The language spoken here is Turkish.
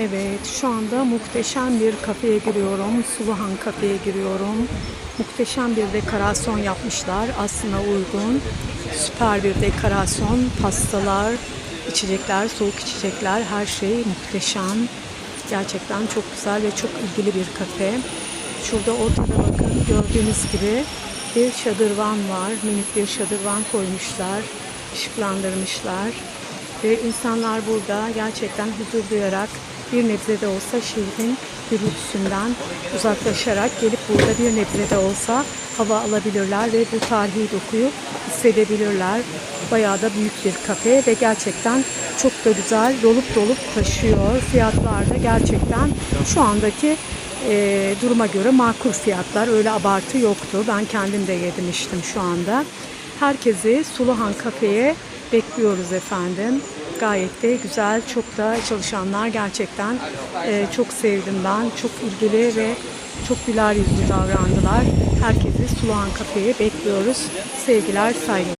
Evet, şu anda muhteşem bir kafeye giriyorum. Suluhan kafeye giriyorum. Muhteşem bir dekorasyon yapmışlar. Aslına uygun. Süper bir dekorasyon. Pastalar, içecekler, soğuk içecekler, her şey muhteşem. Gerçekten çok güzel ve çok ilgili bir kafe. Şurada ortada bakın gördüğünüz gibi bir şadırvan var. Minik bir şadırvan koymuşlar. ışıklandırmışlar. Ve insanlar burada gerçekten huzur duyarak bir nebze de olsa şehrin gürültüsünden uzaklaşarak gelip burada bir nebze de olsa hava alabilirler ve bu tarihi dokuyu hissedebilirler. Bayağı da büyük bir kafe ve gerçekten çok da güzel dolup dolup taşıyor. Fiyatlar da gerçekten şu andaki e, duruma göre makul fiyatlar. Öyle abartı yoktu. Ben kendim de yedim içtim şu anda. Herkesi Suluhan Kafe'ye bekliyoruz efendim. Gayet de güzel, çok da çalışanlar gerçekten e, çok sevdim ben. Çok ilgili ve çok güler yüzlü davrandılar. Herkesi Suluhan Kafe'ye bekliyoruz. Sevgiler, saygılar.